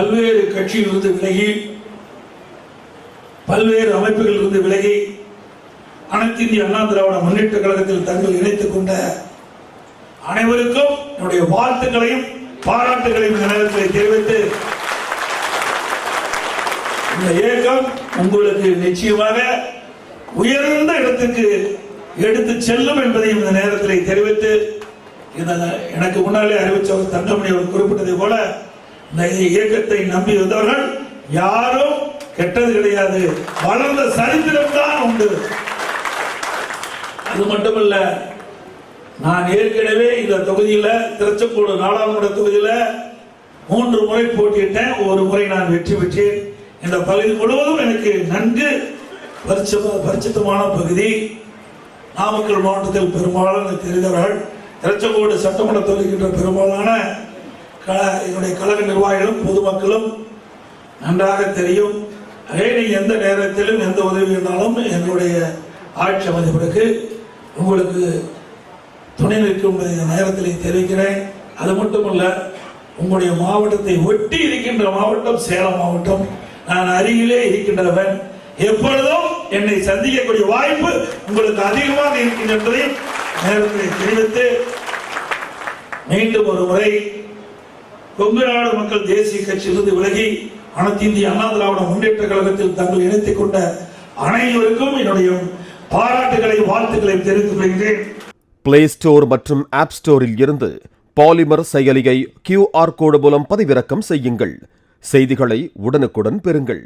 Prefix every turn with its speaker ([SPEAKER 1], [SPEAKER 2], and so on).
[SPEAKER 1] பல்வேறு கட்சியிலிருந்து விலகி பல்வேறு அமைப்புகளிலிருந்து விலகி அனைத்து இந்திய அண்ணா திராவிட முன்னேற்ற கழகத்தில் தங்கள் இணைத்துக் கொண்ட அனைவருக்கும் என்னுடைய வாழ்த்துக்களையும் பாராட்டுகளையும் இந்த நேரத்தில் தெரிவித்து இந்த இயக்கம் உங்களுக்கு நிச்சயமாக உயர்ந்த இடத்துக்கு எடுத்து செல்லும் என்பதையும் இந்த நேரத்தில் தெரிவித்து எனக்கு முன்னாலே அறிவிச்சவர் தங்கமணி அவர் குறிப்பிட்டதை போல இந்த இயக்கத்தை நம்பி வந்தவர்கள் யாரும் கெட்டது கிடையாது. வளர்ந்த சரித்திரம் தான் உண்டு. அது மட்டுமல்ல நான் ஏற்கனவே இந்த தொகுதியில திருச்செங்கோடு நாடாளுமன்ற தொகுதியில மூன்று முறை போட்டியிட்டேன். ஒரு முறை நான் வெற்றி பெற்றேன். இந்த பகுதி முழுவதும் எனக்கு நன்கு பரிச்ச- பரிச்சித்தமான பகுதி. நாமக்கல் மாவட்டத்தில் பெரும்பாலான தெரிந்தவர்கள் திருச்செங்கோடு சட்டமன்ற தொகுதிக்கின்ற பெரும்பாலான க- என்னுடைய கழக நிர்வாகிகளும் பொதுமக்களும் நன்றாக தெரியும். அதே எந்த நேரத்திலும் எந்த உதவி இருந்தாலும் என்னுடைய ஆட்சி அமைந்த உங்களுக்கு துணை நிற்கும் நேரத்தில் தெரிவிக்கிறேன். அது மட்டுமல்ல உங்களுடைய மாவட்டத்தை ஒட்டி இருக்கின்ற மாவட்டம் சேலம் மாவட்டம். நான் அருகிலே இருக்கின்றவன். எப்பொழுதும் என்னை சந்திக்கக்கூடிய வாய்ப்பு உங்களுக்கு அதிகமாக இருக்கின்ற நேரத்தை நேரத்தில் தெரிவித்து மீண்டும் ஒரு முறை கொங்கு நாடு மக்கள் தேசிய கட்சியிலிருந்து விலகி அனைத்து இந்திய அண்ணா திராவிட முன்னேற்ற கழகத்தில் தங்கள் இணைத்துக் கொண்ட அனைவருக்கும் என்னுடைய பாராட்டுகளை வாழ்த்துக்களை தெரிவித்துக் கொள்கிறேன்
[SPEAKER 2] பிளே ஸ்டோர் மற்றும் ஆப் ஸ்டோரில் இருந்து பாலிமர் செயலியை கியூஆர் கோடு மூலம் பதிவிறக்கம் செய்யுங்கள். செய்திகளை உடனுக்குடன் பெறுங்கள்.